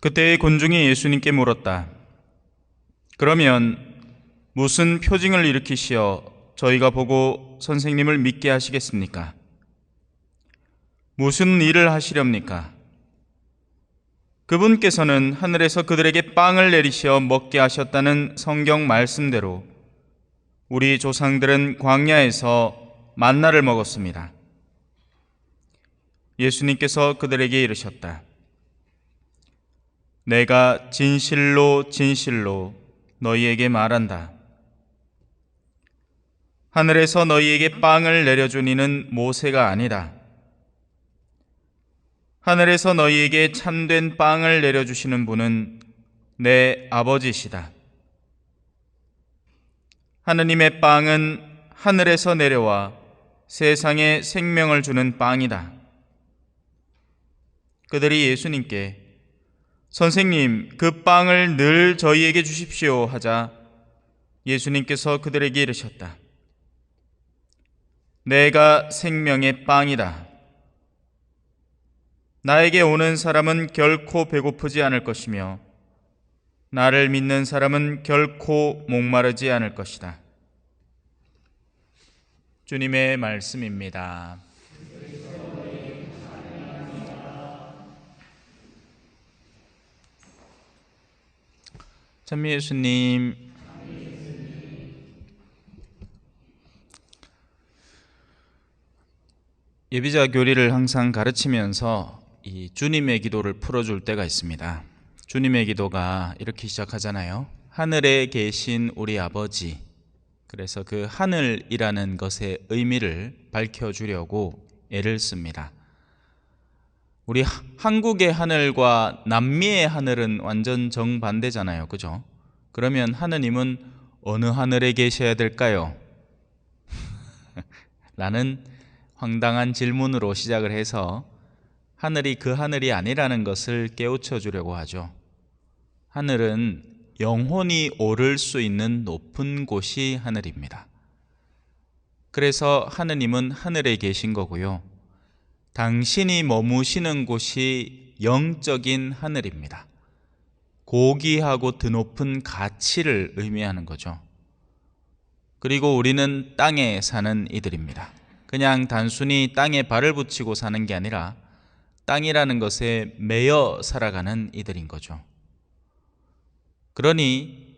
그때의 군중이 예수님께 물었다. 그러면 무슨 표징을 일으키시어 저희가 보고 선생님을 믿게 하시겠습니까? 무슨 일을 하시렵니까? 그분께서는 하늘에서 그들에게 빵을 내리시어 먹게 하셨다는 성경 말씀대로 우리 조상들은 광야에서 만나를 먹었습니다. 예수님께서 그들에게 이르셨다. 내가 진실로 진실로 너희에게 말한다. 하늘에서 너희에게 빵을 내려준 이는 모세가 아니다. 하늘에서 너희에게 참된 빵을 내려주시는 분은 내 아버지시다. 하느님의 빵은 하늘에서 내려와 세상에 생명을 주는 빵이다. 그들이 예수님께 선생님, 그 빵을 늘 저희에게 주십시오 하자 예수님께서 그들에게 이르셨다. 내가 생명의 빵이다. 나에게 오는 사람은 결코 배고프지 않을 것이며 나를 믿는 사람은 결코 목마르지 않을 것이다. 주님의 말씀입니다. 찬미 예수님. 예비자 교리를 항상 가르치면서 이 주님의 기도를 풀어줄 때가 있습니다. 주님의 기도가 이렇게 시작하잖아요. 하늘에 계신 우리 아버지. 그래서 그 하늘이라는 것의 의미를 밝혀주려고 애를 씁니다. 우리 하- 한국의 하늘과 남미의 하늘은 완전 정반대잖아요. 그죠? 그러면 하느님은 어느 하늘에 계셔야 될까요? 라는 황당한 질문으로 시작을 해서 하늘이 그 하늘이 아니라는 것을 깨우쳐 주려고 하죠. 하늘은 영혼이 오를 수 있는 높은 곳이 하늘입니다. 그래서 하느님은 하늘에 계신 거고요. 당신이 머무시는 곳이 영적인 하늘입니다. 고귀하고 드높은 가치를 의미하는 거죠. 그리고 우리는 땅에 사는 이들입니다. 그냥 단순히 땅에 발을 붙이고 사는 게 아니라 땅이라는 것에 매여 살아가는 이들인 거죠. 그러니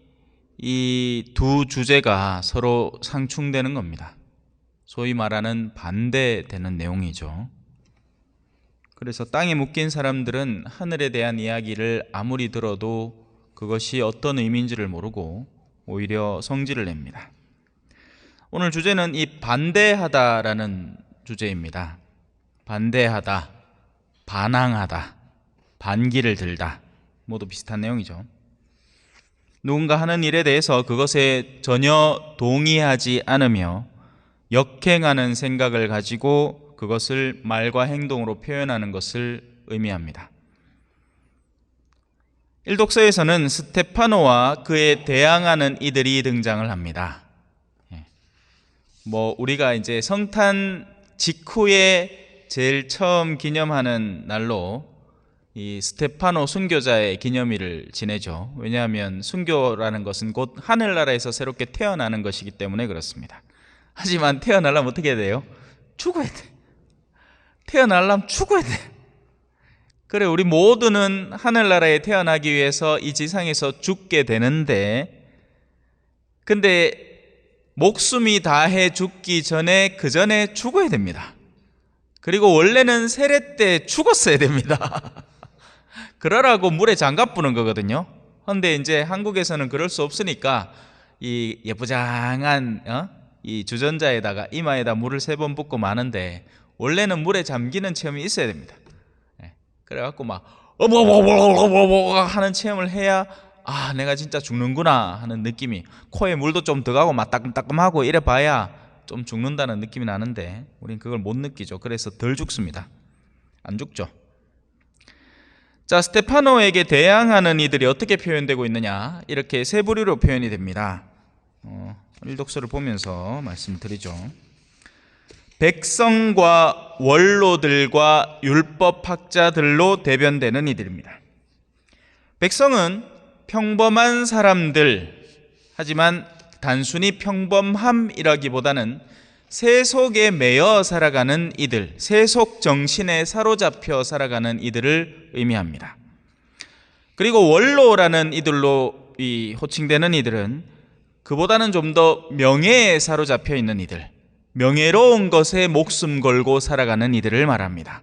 이 두 주제가 서로 상충되는 겁니다. 소위 말하는 반대되는 내용이죠. 그래서 땅에 묶인 사람들은 하늘에 대한 이야기를 아무리 들어도 그것이 어떤 의미인지를 모르고 오히려 성질을 냅니다. 오늘 주제는 이 반대하다라는 주제입니다. 반대하다, 반항하다, 반기를 들다. 모두 비슷한 내용이죠. 누군가 하는 일에 대해서 그것에 전혀 동의하지 않으며 역행하는 생각을 가지고 그것을 말과 행동으로 표현하는 것을 의미합니다. 일독서에서는 스테파노와 그에 대항하는 이들이 등장을 합니다. 예. 뭐 우리가 이제 성탄 직후에 제일 처음 기념하는 날로 이 스테파노 순교자의 기념일을 지내죠. 왜냐하면 순교라는 것은 곧 하늘나라에서 새롭게 태어나는 것이기 때문에 그렇습니다. 하지만 태어나려면 어떻게 돼요? 죽어야 돼. 태어나려면 죽어야 돼. 그래, 우리 모두는 하늘나라에 태어나기 위해서 이 지상에서 죽게 되는데, 근데 목숨이 다해 죽기 전에 그 전에 죽어야 됩니다. 그리고 원래는 세례 때 죽었어야 됩니다. 그러라고 물에 장갑 부는 거거든요. 근데 이제 한국에서는 그럴 수 없으니까 이 예쁘장한 어? 이 주전자에다가 이마에다 물을 세 번 붓고 마는데 원래는 물에 잠기는 체험이 있어야 됩니다. 예. 그래갖고 막 어머머머머머머 하는 체험을 해야 아 내가 진짜 죽는구나 하는 느낌이 코에 물도 좀 들어가고 막 따끔따끔하고 이래 봐야 좀 죽는다는 느낌이 나는데 우린 그걸 못 느끼죠. 그래서 덜 죽습니다. 안 죽죠. 자, 스테파노에게 대항하는 이들이 어떻게 표현되고 있느냐? 이렇게 세 부류로 표현이 됩니다. 어, 일독서를 보면서 말씀드리죠. 백성과 원로들과 율법학자들로 대변되는 이들입니다. 백성은 평범한 사람들, 하지만 단순히 평범함이라기보다는 세속에 매여 살아가는 이들, 세속 정신에 사로잡혀 살아가는 이들을 의미합니다. 그리고 원로라는 이들로 이 호칭되는 이들은 그보다는 좀 더 명예에 사로잡혀 있는 이들, 명예로운 것에 목숨 걸고 살아가는 이들을 말합니다.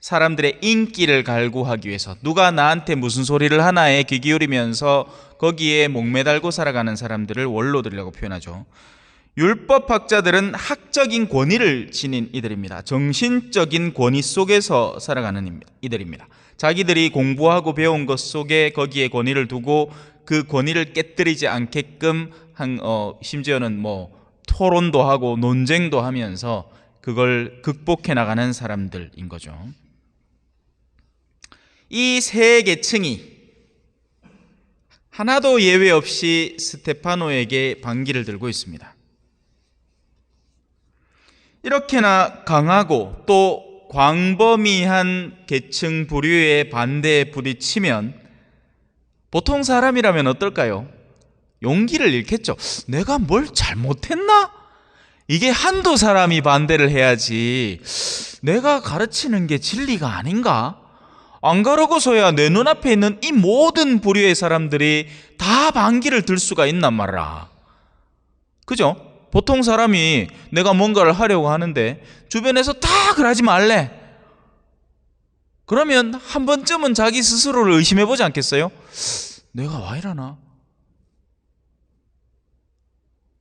사람들의 인기를 갈구하기 위해서 누가 나한테 무슨 소리를 하나에 귀 기울이면서 거기에 목매달고 살아가는 사람들을 원로들이라고 표현하죠. 율법학자들은 학적인 권위를 지닌 이들입니다. 정신적인 권위 속에서 살아가는 이들입니다. 자기들이 공부하고 배운 것 속에 거기에 권위를 두고 그 권위를 깨뜨리지 않게끔 한, 어, 심지어는 뭐 토론도 하고 논쟁도 하면서 그걸 극복해 나가는 사람들인 거죠. 이 세 계층이 하나도 예외 없이 스테파노에게 반기를 들고 있습니다. 이렇게나 강하고 또 광범위한 계층 부류의 반대에 부딪히면 보통 사람이라면 어떨까요? 용기를 잃겠죠. 내가 뭘 잘못했나? 이게 한두 사람이 반대를 해야지. 내가 가르치는 게 진리가 아닌가? 안 그러고서야 내 눈앞에 있는 이 모든 부류의 사람들이 다 반기를 들 수가 있단 말이야. 그죠? 보통 사람이 내가 뭔가를 하려고 하는데 주변에서 다 그러지 말래. 그러면 한 번쯤은 자기 스스로를 의심해 보지 않겠어요? 내가 와 이러나?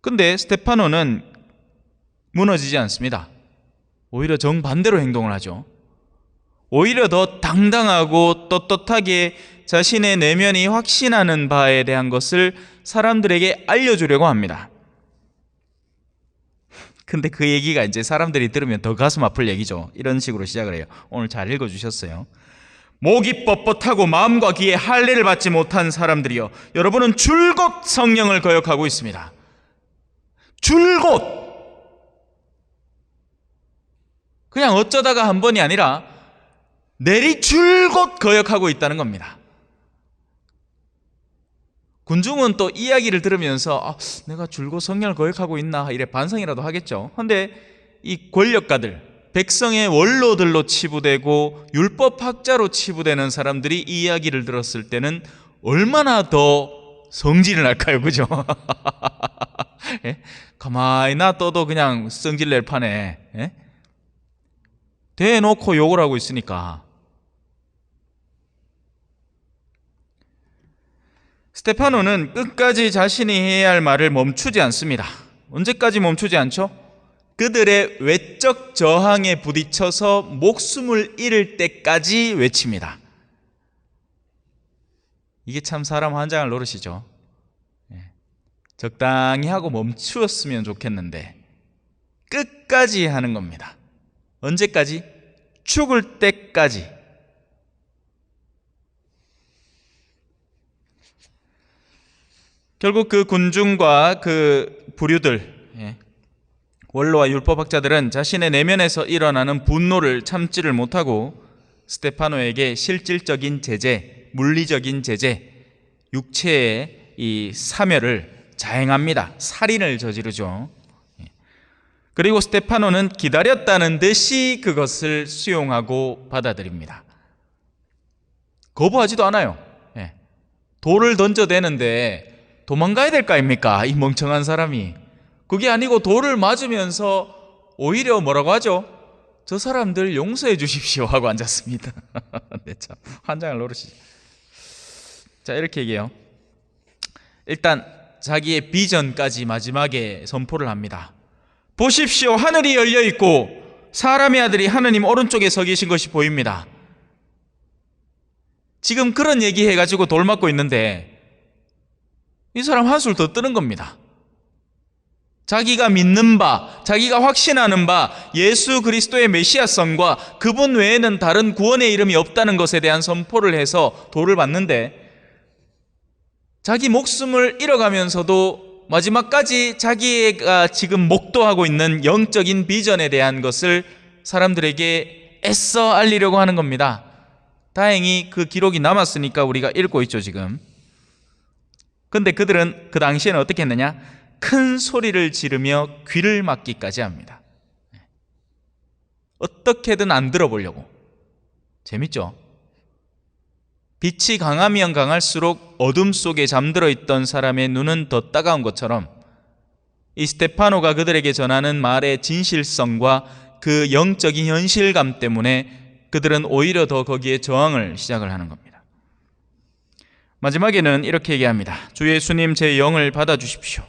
근데 스테파노는 무너지지 않습니다. 오히려 정반대로 행동을 하죠. 오히려 더 당당하고 떳떳하게 자신의 내면이 확신하는 바에 대한 것을 사람들에게 알려주려고 합니다. 근데 그 얘기가 이제 사람들이 들으면 더 가슴 아플 얘기죠. 이런 식으로 시작을 해요. 오늘 잘 읽어주셨어요. 목이 뻣뻣하고 마음과 귀에 할례를 받지 못한 사람들이여 여러분은 줄곧 성령을 거역하고 있습니다. 줄곧 그냥 어쩌다가 한 번이 아니라 내리 줄곧 거역하고 있다는 겁니다. 군중은 또 이야기를 들으면서 아, 내가 줄곧 성령을 거역하고 있나 이래 반성이라도 하겠죠. 근데 이 권력가들, 백성의 원로들로 치부되고 율법학자로 치부되는 사람들이 이 이야기를 들었을 때는 얼마나 더 성질을 날까요, 그죠? 예? 가만히 놔둬도 그냥 성질 낼 판에 예? 대놓고 욕을 하고 있으니까 스테파노는 끝까지 자신이 해야 할 말을 멈추지 않습니다. 언제까지 멈추지 않죠? 그들의 외적 저항에 부딪혀서 목숨을 잃을 때까지 외칩니다. 이게 참 사람 환장을 노릇이죠. 예. 적당히 하고 멈추었으면 좋겠는데 끝까지 하는 겁니다. 언제까지? 죽을 때까지. 결국 그 군중과 그 부류들, 예. 원로와 율법학자들은 자신의 내면에서 일어나는 분노를 참지를 못하고 스테파노에게 실질적인 제재, 물리적인 제재, 육체의 이 사멸을 자행합니다. 살인을 저지르죠. 예. 그리고 스테파노는 기다렸다는 듯이 그것을 수용하고 받아들입니다. 거부하지도 않아요. 예. 돌을 던져대는데 도망가야 될 거 아닙니까? 이 멍청한 사람이. 그게 아니고 돌을 맞으면서 오히려 뭐라고 하죠? 저 사람들 용서해 주십시오 하고 앉았습니다. 네, 참 환장을 노릇이. 자 이렇게 얘기해요. 일단 자기의 비전까지 마지막에 선포를 합니다. 보십시오, 하늘이 열려 있고 사람의 아들이 하느님 오른쪽에 서 계신 것이 보입니다. 지금 그런 얘기 해가지고 돌 맞고 있는데 이 사람 한술 더 뜨는 겁니다. 자기가 믿는 바, 자기가 확신하는 바, 예수 그리스도의 메시아성과 그분 외에는 다른 구원의 이름이 없다는 것에 대한 선포를 해서 돌을 받는데, 자기 목숨을 잃어가면서도 마지막까지 자기가 지금 목도하고 있는 영적인 비전에 대한 것을 사람들에게 애써 알리려고 하는 겁니다. 다행히 그 기록이 남았으니까 우리가 읽고 있죠, 지금. 근데 그들은 그 당시에는 어떻게 했느냐? 큰 소리를 지르며 귀를 막기까지 합니다. 어떻게든 안 들어보려고. 재밌죠? 빛이 강하면 강할수록 어둠 속에 잠들어 있던 사람의 눈은 더 따가운 것처럼 이 스테파노가 그들에게 전하는 말의 진실성과 그 영적인 현실감 때문에 그들은 오히려 더 거기에 저항을 시작을 하는 겁니다. 마지막에는 이렇게 얘기합니다. 주 예수님 제 영을 받아 주십시오.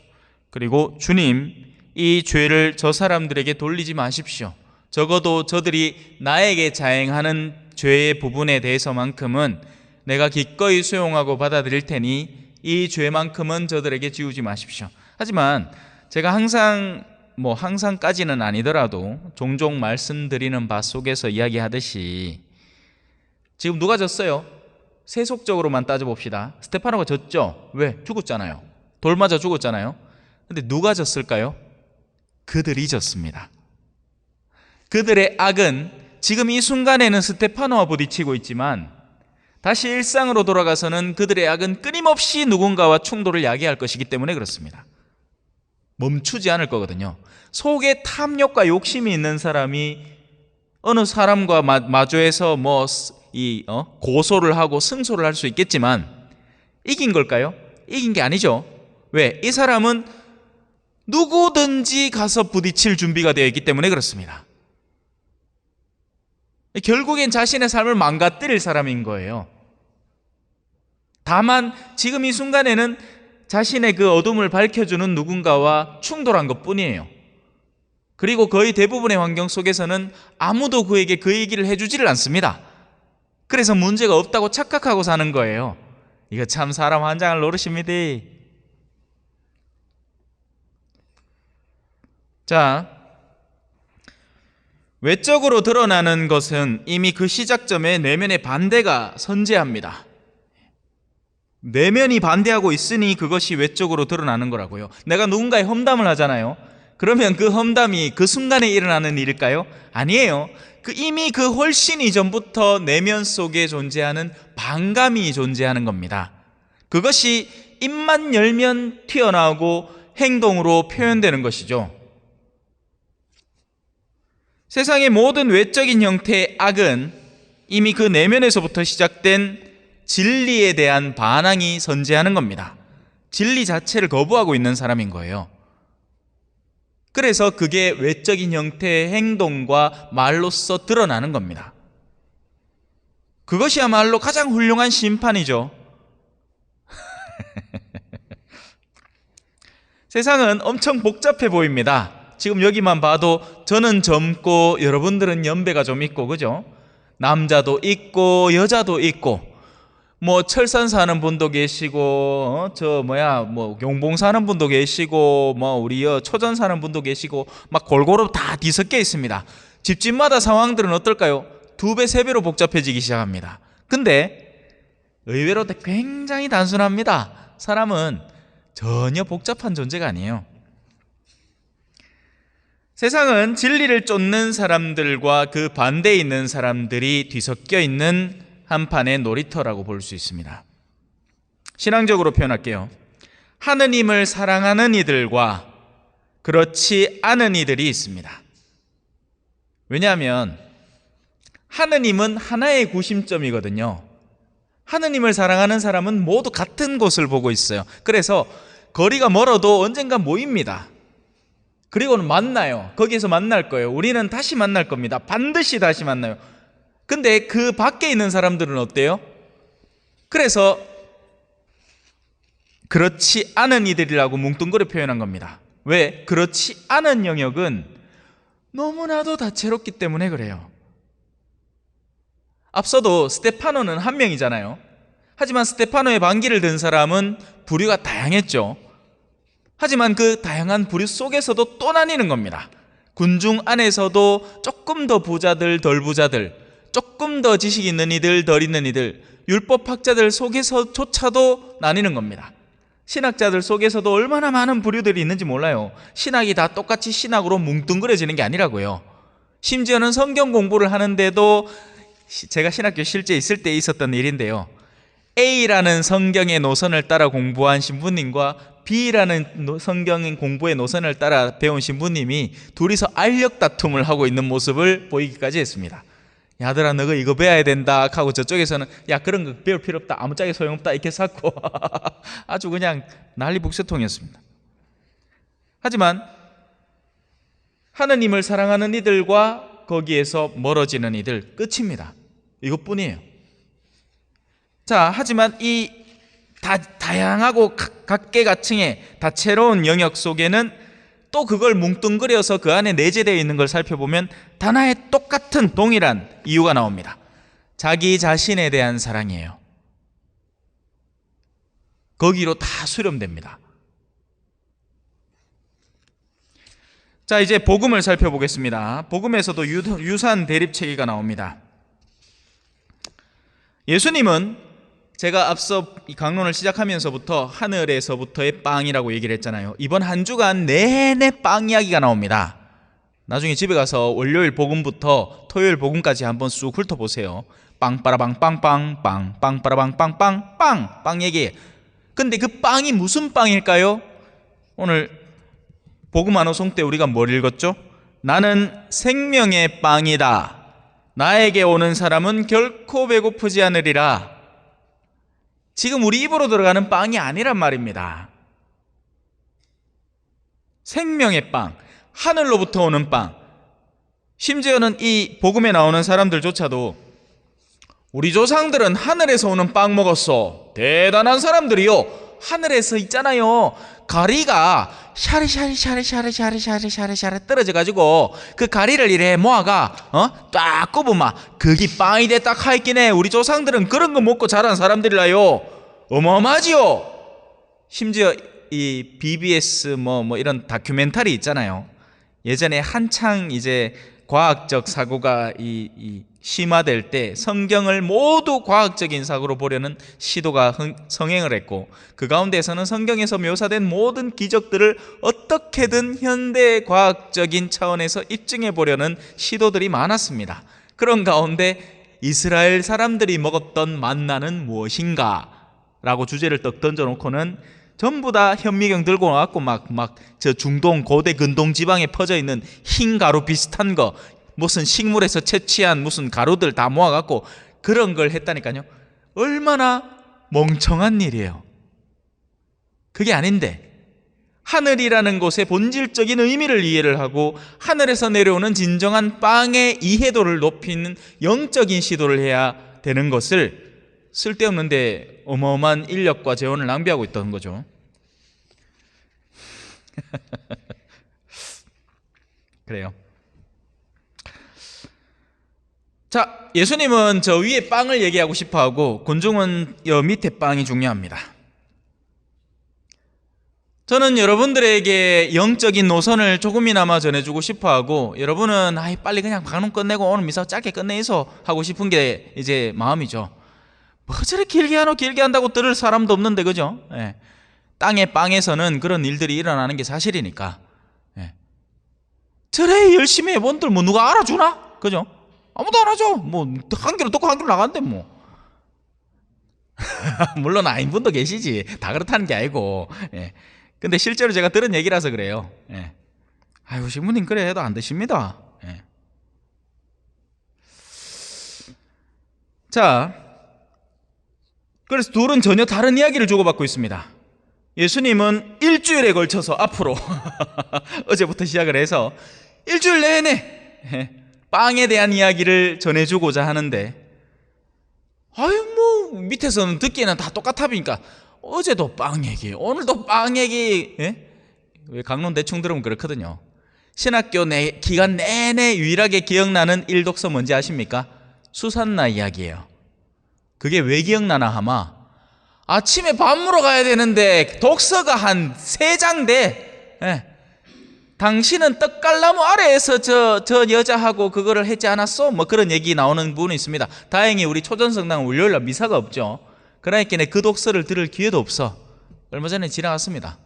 그리고 주님 이 죄를 저 사람들에게 돌리지 마십시오. 적어도 저들이 나에게 자행하는 죄의 부분에 대해서만큼은 내가 기꺼이 수용하고 받아들일 테니 이 죄만큼은 저들에게 지우지 마십시오. 하지만 제가 항상 뭐 항상까지는 아니더라도 종종 말씀드리는 바 속에서 이야기하듯이 지금 누가 졌어요? 세속적으로만 따져봅시다. 스테파노가 졌죠? 왜? 죽었잖아요. 돌 맞아 죽었잖아요. 근데 누가 졌을까요? 그들이 졌습니다. 그들의 악은 지금 이 순간에는 스테파노와 부딪히고 있지만 다시 일상으로 돌아가서는 그들의 악은 끊임없이 누군가와 충돌을 야기할 것이기 때문에 그렇습니다. 멈추지 않을 거거든요. 속에 탐욕과 욕심이 있는 사람이 어느 사람과 마, 마주해서 뭐이 어? 고소를 하고 승소를 할 수 있겠지만 이긴 걸까요? 이긴 게 아니죠. 왜? 이 사람은 누구든지 가서 부딪힐 준비가 되어 있기 때문에 그렇습니다. 결국엔 자신의 삶을 망가뜨릴 사람인 거예요. 다만 지금 이 순간에는 자신의 그 어둠을 밝혀주는 누군가와 충돌한 것 뿐이에요. 그리고 거의 대부분의 환경 속에서는 아무도 그에게 그 얘기를 해주지를 않습니다. 그래서 문제가 없다고 착각하고 사는 거예요. 이거 참 사람 환장을 노릇입니다. 자, 외적으로 드러나는 것은 이미 그 시작점에 내면의 반대가 선재합니다. 내면이 반대하고 있으니 그것이 외적으로 드러나는 거라고요. 내가 누군가의 험담을 하잖아요. 그러면 그 험담이 그 순간에 일어나는 일일까요? 아니에요. 그 이미 그 훨씬 이전부터 내면 속에 존재하는 반감이 존재하는 겁니다. 그것이 입만 열면 튀어나오고 행동으로 표현되는 것이죠. 세상의 모든 외적인 형태의 악은 이미 그 내면에서부터 시작된 진리에 대한 반항이 선재하는 겁니다. 진리 자체를 거부하고 있는 사람인 거예요. 그래서 그게 외적인 형태의 행동과 말로써 드러나는 겁니다. 그것이야말로 가장 훌륭한 심판이죠. 세상은 엄청 복잡해 보입니다. 지금 여기만 봐도 저는 젊고 여러분들은 연배가 좀 있고 그죠? 남자도 있고 여자도 있고 뭐 철산 사는 분도 계시고 어? 저 뭐야 뭐 용봉 사는 분도 계시고 뭐 우리 여 초전 사는 분도 계시고 막 골고루 다 뒤섞여 있습니다. 집집마다 상황들은 어떨까요? 두 배, 세 배로 복잡해지기 시작합니다. 근데 의외로 굉장히 단순합니다. 사람은 전혀 복잡한 존재가 아니에요. 세상은 진리를 쫓는 사람들과 그 반대에 있는 사람들이 뒤섞여 있는 한판의 놀이터라고 볼 수 있습니다. 신앙적으로 표현할게요. 하느님을 사랑하는 이들과 그렇지 않은 이들이 있습니다. 왜냐하면 하느님은 하나의 구심점이거든요. 하느님을 사랑하는 사람은 모두 같은 곳을 보고 있어요. 그래서 거리가 멀어도 언젠가 모입니다. 그리고는 만나요. 거기에서 만날 거예요. 우리는 다시 만날 겁니다. 반드시 다시 만나요. 근데 그 밖에 있는 사람들은 어때요? 그래서 그렇지 않은 이들이라고 뭉뚱그려 표현한 겁니다. 왜? 그렇지 않은 영역은 너무나도 다채롭기 때문에 그래요. 앞서도 스테파노는 한 명이잖아요. 하지만 스테파노의 반기를 든 사람은 부류가 다양했죠. 하지만 그 다양한 부류 속에서도 또 나뉘는 겁니다. 군중 안에서도 조금 더 부자들, 덜 부자들, 조금 더 지식 있는 이들, 덜 있는 이들, 율법학자들 속에서조차도 나뉘는 겁니다. 신학자들 속에서도 얼마나 많은 부류들이 있는지 몰라요. 신학이 다 똑같이 신학으로 뭉뚱그려지는 게 아니라고요. 심지어는 성경 공부를 하는데도 시- 제가 신학교 실제 있을 때 있었던 일인데요. A라는 성경의 노선을 따라 공부한 신부님과 B라는 노- 성경 공부의 노선을 따라 배운 신부님이 둘이서 알력 다툼을 하고 있는 모습을 보이기까지 했습니다. 야들아 너가 이거 배워야 된다 하고 저쪽에서는 야 그런 거 배울 필요 없다 아무 짝에 소용없다 이렇게 샀고 아주 그냥 난리 북새통이었습니다. 하지만 하느님을 사랑하는 이들과 거기에서 멀어지는 이들 끝입니다. 이것뿐이에요. 자, 하지만 이 다, 다양하고 각- 각계각층의 다채로운 영역 속에는 또 그걸 뭉뚱그려서 그 안에 내재되어 있는 걸 살펴보면 하나의 똑같은 동일한 이유가 나옵니다. 자기 자신에 대한 사랑이에요. 거기로 다 수렴됩니다. 자, 이제 복음을 살펴보겠습니다. 복음에서도 유, 유사한 대립체계가 나옵니다. 예수님은 제가 앞서 이 강론을 시작하면서부터 하늘에서부터의 빵이라고 얘기를 했잖아요. 이번 한 주간 내내 빵 이야기가 나옵니다. 나중에 집에 가서 월요일 복음부터 토요일 복음까지 한번 쑥 훑어보세요. 빵빠라빵 빵빵 빵 빵빠라빵 빵빵 빵 빵 얘기. 근데 그 빵이 무슨 빵일까요? 오늘 복음 한호송 때 우리가 뭘 읽었죠? 나는 생명의 빵이다. 나에게 오는 사람은 결코 배고프지 않으리라. 지금 우리 입으로 들어가는 빵이 아니란 말입니다. 생명의 빵, 하늘로부터 오는 빵. 심지어는 이 복음에 나오는 사람들조차도 우리 조상들은 하늘에서 오는 빵 먹었어. 대단한 사람들이요. 하늘에서 있잖아요. 가리가 샤리샤리 샤리샤리 샤리샤리 샤리샤리 떨어져 가지고 그 가리를 이래 모아가 어딱 꼽으면 그게 빵이 됐다 해. 우리 조상들은 그런 거 먹고 자란 사람들이라요. 어마어마하지요. 심지어 이 BBS 뭐뭐 이런 다큐멘터리 있잖아요. 예전에 한창 이제 과학적 사고가 이, 이 심화될 때 성경을 모두 과학적인 사고로 보려는 시도가 흥- 성행을 했고 그 가운데서는 성경에서 묘사된 모든 기적들을 어떻게든 현대 과학적인 차원에서 입증해 보려는 시도들이 많았습니다. 그런 가운데 이스라엘 사람들이 먹었던 만나는 무엇인가? 라고 주제를 떡 던져놓고는 전부 다 현미경 들고 와갖고 막, 막, 저 중동 고대 근동 지방에 퍼져 있는 흰 가루 비슷한 거, 무슨 식물에서 채취한 무슨 가루들 다 모아갖고 그런 걸 했다니까요. 얼마나 멍청한 일이에요. 그게 아닌데, 하늘이라는 곳의 본질적인 의미를 이해를 하고 하늘에서 내려오는 진정한 빵의 이해도를 높이는 영적인 시도를 해야 되는 것을 쓸데없는데 어마어마한 인력과 재원을 낭비하고 있던 거죠. 그래요. 자, 예수님은 저 위에 빵을 얘기하고 싶어 하고 곤중은 여 밑에 빵이 중요합니다. 저는 여러분들에게 영적인 노선을 조금이나마 전해주고 싶어 하고 여러분은 아이 빨리 그냥 방송 끝내고 오늘 미사 짧게 끝내이소 하고 싶은 게 이제 마음이죠. 뭐 저렇게 길게 하노 길게 한다고 들을 사람도 없는데 그죠? 예. 땅의 빵에서는 그런 일들이 일어나는 게 사실이니까. 예. 저래 열심히 해본들 뭐 누가 알아주나? 그죠? 아무도 안 하죠. 뭐 한 길로 뚫고 한 길로 나간대 뭐. 물론 아닌 분도 계시지. 다 그렇다는 게 아니고. 예. 근데 실제로 제가 들은 얘기라서 그래요. 예. 아유 신부님 그래 해도 안 되십니다. 예. 자, 그래서 둘은 전혀 다른 이야기를 주고받고 있습니다. 예수님은 일주일에 걸쳐서 앞으로 어제부터 시작을 해서 일주일 내내 예, 빵에 대한 이야기를 전해주고자 하는데 아유 뭐 밑에서는 듣기에는 다 똑같아 보니까 어제도 빵 얘기 오늘도 빵 얘기 예? 왜 강론 대충 들으면 그렇거든요 신학교 내 기간 내내 유일하게 기억나는 일독서 뭔지 아십니까? 수산나 이야기예요 그게 왜 기억나나 하마 아침에 밥 먹으러 가야 되는데 독서가 한 세 장 돼. 예. 당신은 떡갈나무 아래에서 저, 저 여자하고 그거를 했지 않았어? 뭐 그런 얘기 나오는 부분이 있습니다. 다행히 우리 초전성당 월요일날 미사가 없죠. 그러니까 그 독서를 들을 기회도 없어. 얼마 전에 지나갔습니다.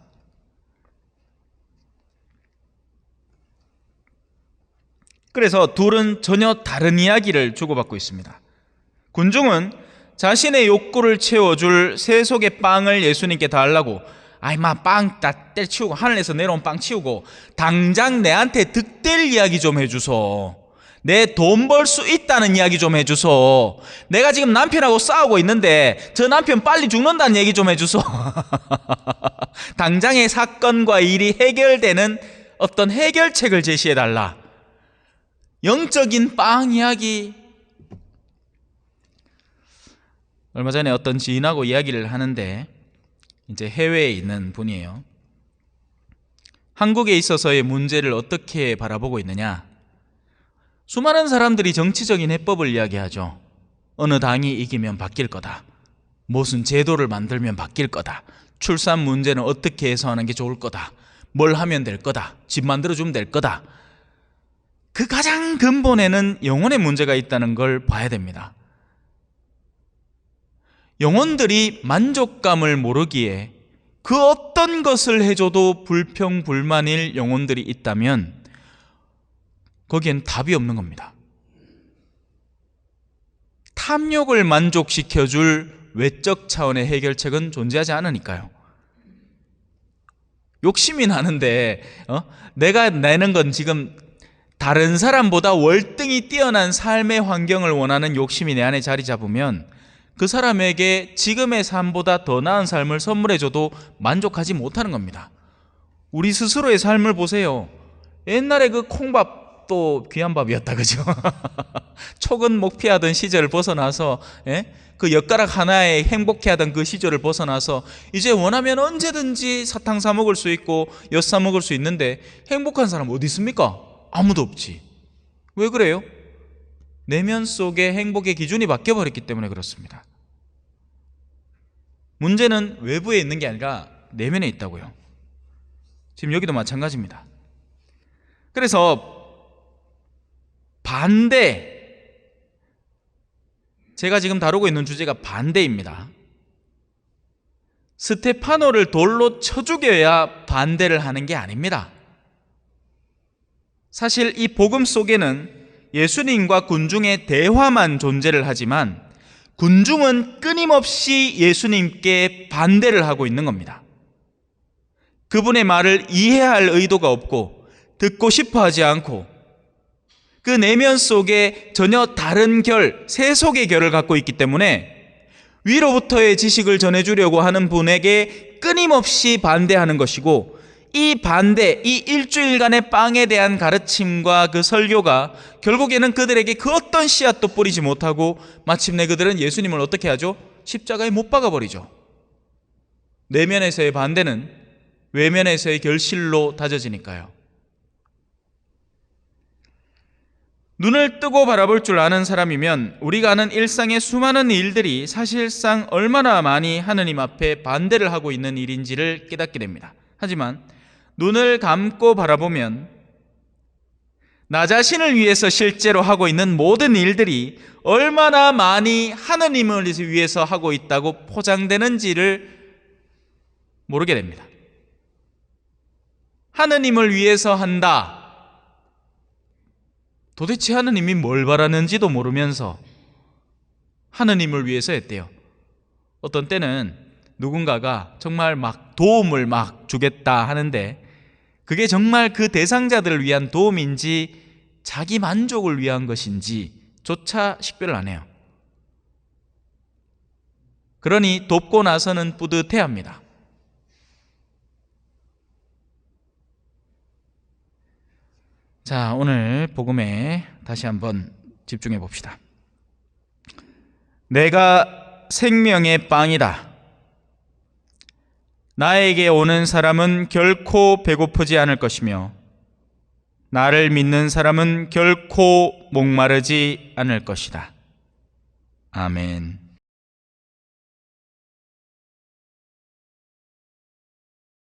그래서 둘은 전혀 다른 이야기를 주고받고 있습니다. 군중은 자신의 욕구를 채워줄 세속의 빵을 예수님께 달라고 아이 마빵다 때치우고 하늘에서 내려온 빵 치우고 당장 내한테 득될 이야기 좀 해주소. 내 돈 벌 수 있다는 이야기 좀 해주소. 내가 지금 남편하고 싸우고 있는데 저 남편 빨리 죽는다는 얘기 좀 해주소. 당장의 사건과 일이 해결되는 어떤 해결책을 제시해달라. 영적인 빵 이야기. 얼마 전에 어떤 지인하고 이야기를 하는데 이제 해외에 있는 분이에요. 한국에 있어서의 문제를 어떻게 바라보고 있느냐? 수많은 사람들이 정치적인 해법을 이야기하죠. 어느 당이 이기면 바뀔 거다. 무슨 제도를 만들면 바뀔 거다. 출산 문제는 어떻게 해서 하는 게 좋을 거다. 뭘 하면 될 거다. 집 만들어주면 될 거다. 그 가장 근본에는 영혼의 문제가 있다는 걸 봐야 됩니다. 영혼들이 만족감을 모르기에 그 어떤 것을 해줘도 불평불만일 영혼들이 있다면 거기엔 답이 없는 겁니다. 탐욕을 만족시켜줄 외적 차원의 해결책은 존재하지 않으니까요. 욕심이 나는데 어? 내가 내는 건 지금 다른 사람보다 월등히 뛰어난 삶의 환경을 원하는 욕심이 내 안에 자리 잡으면 그 사람에게 지금의 삶보다 더 나은 삶을 선물해줘도 만족하지 못하는 겁니다. 우리 스스로의 삶을 보세요. 옛날에 그 콩밥도 귀한 밥이었다, 그죠? 촉은 목피하던 시절을 벗어나서, 예? 그 엿가락 하나에 행복해하던 그 시절을 벗어나서 이제 원하면 언제든지 사탕 사 먹을 수 있고 엿 사 먹을 수 있는데 행복한 사람 어디 있습니까? 아무도 없지. 왜 그래요? 내면 속에 행복의 기준이 바뀌어 버렸기 때문에 그렇습니다. 문제는 외부에 있는 게 아니라 내면에 있다고요. 지금 여기도 마찬가지입니다. 그래서 반대 제가 지금 다루고 있는 주제가 반대입니다. 스테파노를 돌로 쳐 죽여야 반대를 하는 게 아닙니다. 사실 이 복음 속에는 예수님과 군중의 대화만 존재를 하지만 군중은 끊임없이 예수님께 반대를 하고 있는 겁니다. 그분의 말을 이해할 의도가 없고 듣고 싶어 하지 않고 그 내면 속에 전혀 다른 결, 세속의 결을 갖고 있기 때문에 위로부터의 지식을 전해주려고 하는 분에게 끊임없이 반대하는 것이고 이 반대, 이 일주일간의 빵에 대한 가르침과 그 설교가 결국에는 그들에게 그 어떤 씨앗도 뿌리지 못하고 마침내 그들은 예수님을 어떻게 하죠? 십자가에 못 박아버리죠. 내면에서의 반대는 외면에서의 결실로 다져지니까요. 눈을 뜨고 바라볼 줄 아는 사람이면 우리가 아는 일상의 수많은 일들이 사실상 얼마나 많이 하느님 앞에 반대를 하고 있는 일인지를 깨닫게 됩니다. 하지만 눈을 감고 바라보면 나 자신을 위해서 실제로 하고 있는 모든 일들이 얼마나 많이 하느님을 위해서 하고 있다고 포장되는지를 모르게 됩니다. 하느님을 위해서 한다. 도대체 하느님이 뭘 바라는지도 모르면서 하느님을 위해서 했대요. 어떤 때는 누군가가 정말 막 도움을 막 주겠다 하는데 그게 정말 그 대상자들을 위한 도움인지 자기 만족을 위한 것인지 조차 식별을 안 해요. 그러니 돕고 나서는 뿌듯해 합니다. 자, 오늘 복음에 다시 한번 집중해 봅시다. 내가 생명의 빵이다. 나에게 오는 사람은 결코 배고프지 않을 것이며 나를 믿는 사람은 결코 목마르지 않을 것이다. 아멘.